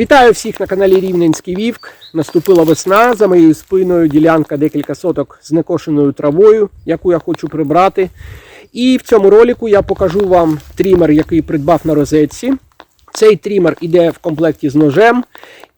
Вітаю всіх на каналі Рівненський Вівк. Наступила весна. За моєю спиною ділянка декілька соток з некошеною травою, яку я хочу прибрати. І в цьому ролику я покажу вам трімер, який придбав на розетці. Цей трімер іде в комплекті з ножем.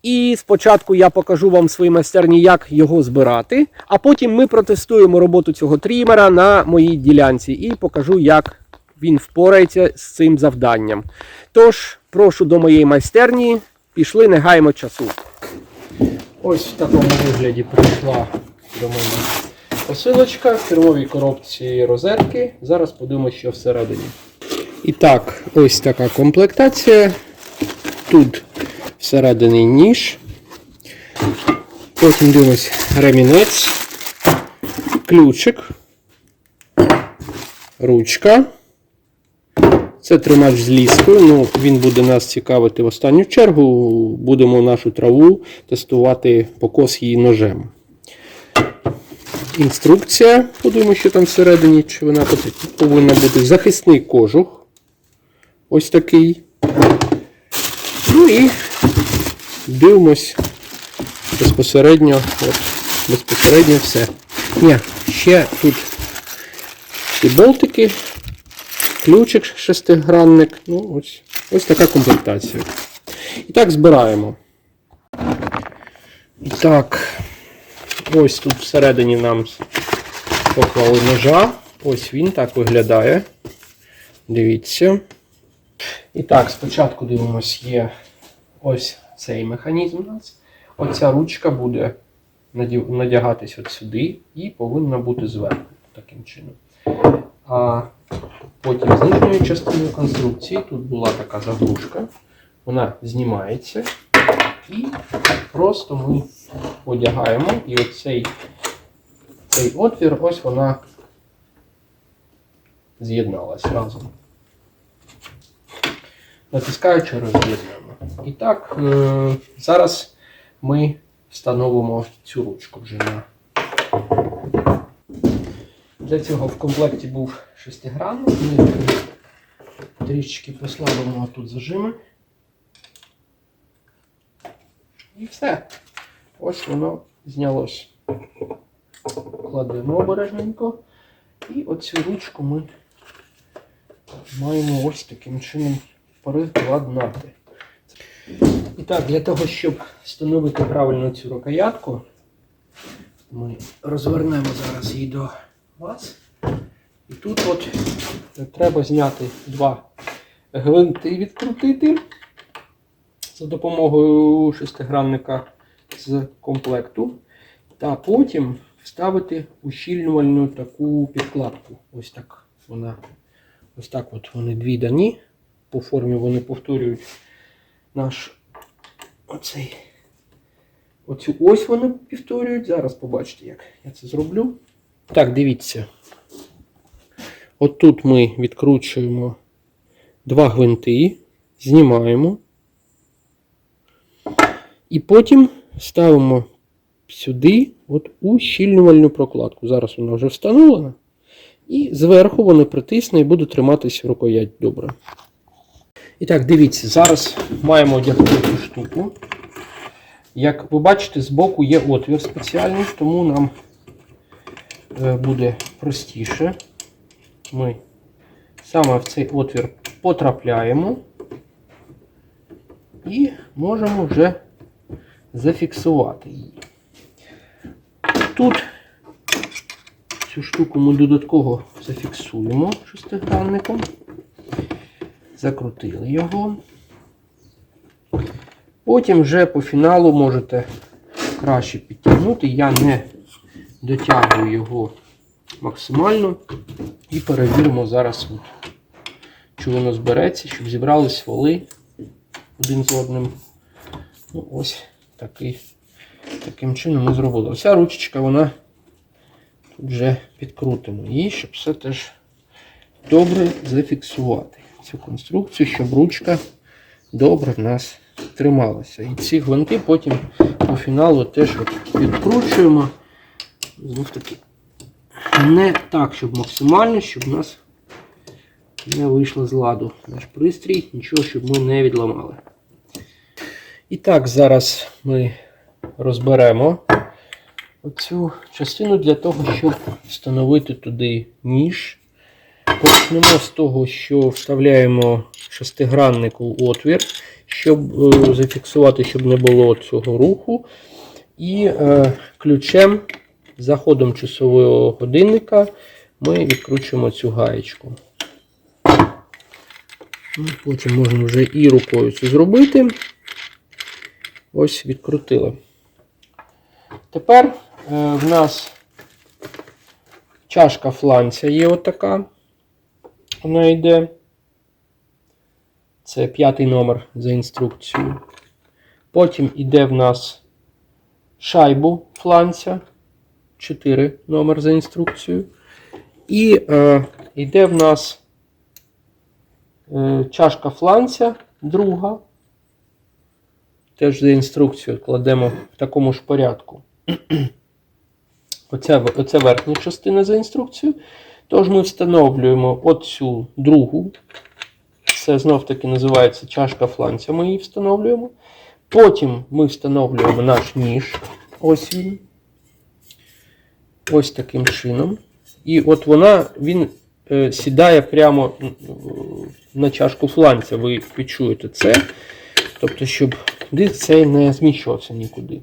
І спочатку я покажу вам в своїй майстерні, як його збирати, а потім ми протестуємо роботу цього трімера на моїй ділянці і покажу, як він впорається з цим завданням. Тож, прошу до моєї майстерні, пішли, не гаємо часу. Ось в такому вигляді прийшла до мене посилочка в фірмовій коробці розетки. Зараз подивимося, що всередині. І так, ось така комплектація. Тут всередині ніж. Потім дивимось ремінець, ключик, ручка. Це тримач з ліскою. Ну, він буде нас цікавити в останню чергу. Будемо нашу траву тестувати покос її ножем. Інструкція. Подивимо, що там всередині, чи вона повинна бути захисний кожух. Ось такий. Ну і дивимось безпосередньо. От, безпосередньо все. Ні, ще тут і болтики, ключик шестигранник. Ну, ось, ось така комплектація. І так збираємо. Так, ось тут всередині нам поклали ножа. Ось він так виглядає. Дивіться. І так, спочатку дивимось, є ось цей механізм у нас. Оця ручка буде надягатись от сюди і повинна бути зверху таким чином. А потім з нижньої частини конструкції тут була така заглушка. Вона знімається. І просто ми одягаємо і оцей цей отвір, ось вона з'єдналась разом. Натискаючи роз'єднуємо. І так, е, зараз ми встановимо цю ручку вже на. Для цього в комплекті був шестигранник. Ми трішечки послабимо тут зажими. І все. Ось воно знялось. Кладемо обережненько. І оцю ручку ми маємо ось таким чином перекладнати. І так, для того, щоб встановити правильно цю рукоятку, ми розвернемо зараз її до вас. І тут от треба зняти два гвинти відкрутити за допомогою шестигранника з комплекту. Та потім вставити ущільнювальну таку підкладку. Ось так вона. Ось так от вони дві дані. По формі вони повторюють наш оцей. Оцю ось вони повторюють. Зараз побачите, як я це зроблю. Так, дивіться. От тут ми відкручуємо два гвинти, знімаємо. І потім ставимо сюди от ущільнювальну прокладку. Зараз вона вже встановлена. І зверху вони притисне і буде триматися рукоять добре. І так, дивіться, зараз маємо одягти цю штуку. Як ви бачите, збоку є отвір спеціальний, тому нам буде простіше. Ми саме в цей отвір потрапляємо і можемо вже зафіксувати її. Тут цю штуку ми додатково зафіксуємо шестигранником. Закрутили його. Потім вже по фіналу можете краще підтягнути. Я не дотягую його максимально. І перевіримо зараз, от, чи воно збереться, щоб зібрались вали один з одним. Ну, ось такий, таким чином ми зробили. Оця ручечка, вона тут вже підкрутимо її, щоб все теж добре зафіксувати цю конструкцію, щоб ручка добре в нас трималася. І ці гвинти потім по фіналу теж от відкручуємо. Знов таки не так, щоб максимально, щоб у нас не вийшло з ладу наш пристрій, нічого, щоб ми не відламали. І так, зараз ми розберемо оцю частину для того, щоб встановити туди ніж. Почнемо з того, що вставляємо шестигранник у отвір, щоб е, зафіксувати, щоб не було цього руху. І е, ключем за ходом часового годинника ми відкручуємо цю гаєчку. Ну, Потім можна вже і рукою це зробити. Ось відкрутили. Тепер е, в нас чашка фланця є отака. Вона йде. Це п'ятий номер за інструкцією. Потім йде в нас шайбу фланця. 4 номер за інструкцією. І е, йде в нас е, чашка фланця, друга. Теж за інструкцією кладемо в такому ж порядку. Оце, оце верхня частина за інструкцією. Тож ми встановлюємо оцю другу. Це знов таки називається чашка фланця. Ми її встановлюємо. Потім ми встановлюємо наш ніж. Ось він. Ось таким чином. І от вона, він е, сідає прямо на чашку фланця. Ви відчуєте це. Тобто, щоб цей не зміщувався нікуди.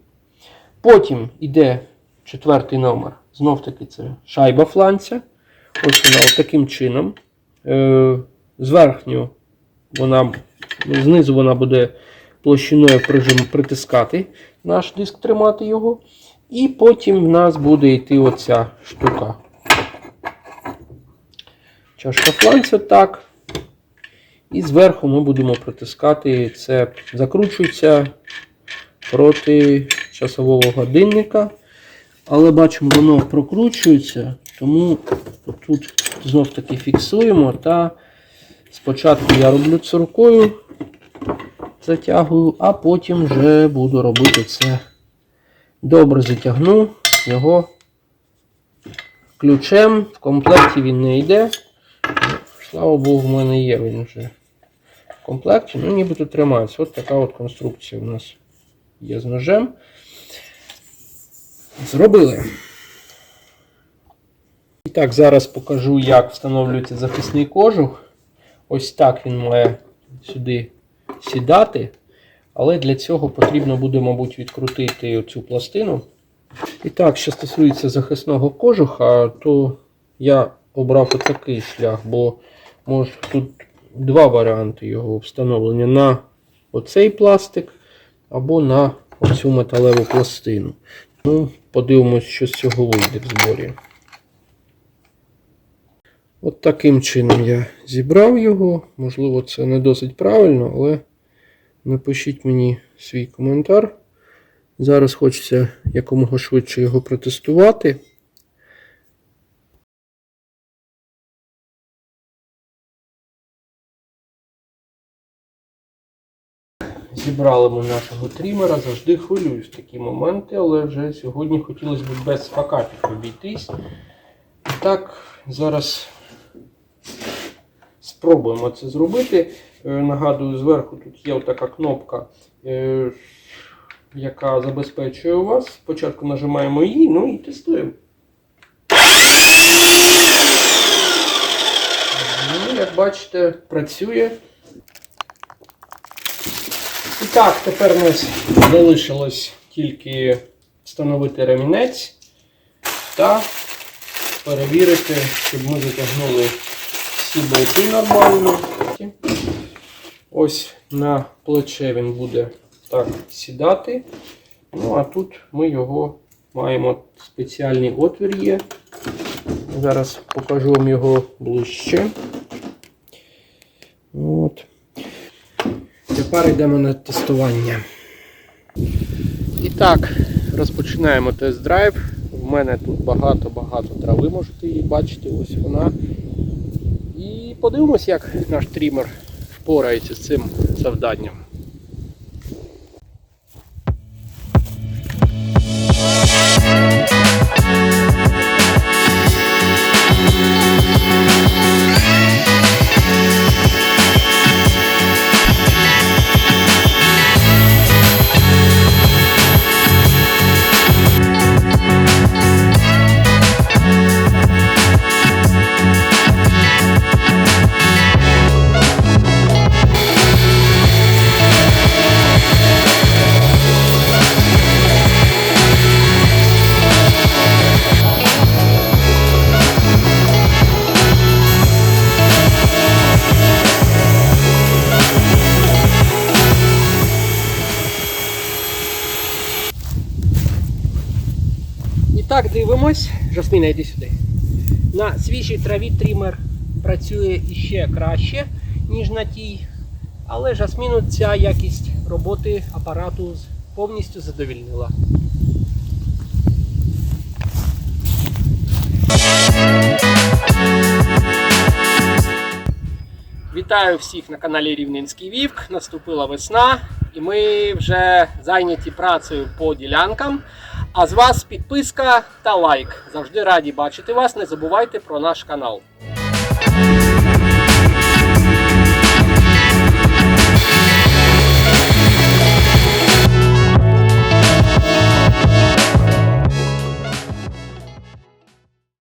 Потім йде четвертий номер. Знов таки це шайба фланця. Ось вона от таким чином. Е, зверхню вона, знизу вона буде площиною прижим притискати наш диск, тримати його. І потім в нас буде йти оця штука. Чашка фланця так. І зверху ми будемо притискати це, закручується проти часового годинника. Але бачимо, воно прокручується, тому тут знов таки фіксуємо. Та спочатку я роблю це рукою, затягую, а потім вже буду робити це. Добре затягну його ключем. В комплекті він не йде. Слава Богу, в мене є він вже в комплекті. Ну, нібито тримається. Ось така от конструкція у нас є з ножем. Зробили. І так, зараз покажу, як встановлюється захисний кожух. Ось так він має сюди сідати. Але для цього потрібно буде, мабуть, відкрутити цю пластину. І так, що стосується захисного кожуха, то я обрав отакий шлях, бо може тут два варіанти його встановлення на оцей пластик або на оцю металеву пластину. Ну, подивимось, що з цього вийде в зборі. От таким чином я зібрав його. Можливо, це не досить правильно, але напишіть мені свій коментар. Зараз хочеться якомога швидше його протестувати. Зібрали ми нашого трімера, завжди хвилююсь в такі моменти, але вже сьогодні хотілося б без факапів обійтись. І так, зараз спробуємо це зробити. Е, Нагадую, зверху тут є така кнопка, е, яка забезпечує вас. Спочатку нажимаємо її, ну і тестуємо. Ну, як бачите, працює. І так, тепер у нас залишилось тільки встановити ремінець та перевірити, щоб ми затягнули всі болти нормально. Ось на плече він буде так сідати. Ну, а тут ми його маємо спеціальний отвір є. Зараз покажу вам його ближче. От. Тепер йдемо на тестування. І так, розпочинаємо тест-драйв. В мене тут багато-багато трави, можете її бачити, ось вона. І подивимось, як наш трімер впорається з цим завданням. Ось, йди сюди. На свіжій траві тример працює іще краще, ніж на тій. Але Жасміну ця якість роботи апарату повністю задовільнила. Вітаю всіх на каналі Рівненський Вівк. Наступила весна, і ми вже зайняті працею по ділянкам. А з вас підписка та лайк. Завжди раді бачити вас. Не забувайте про наш канал.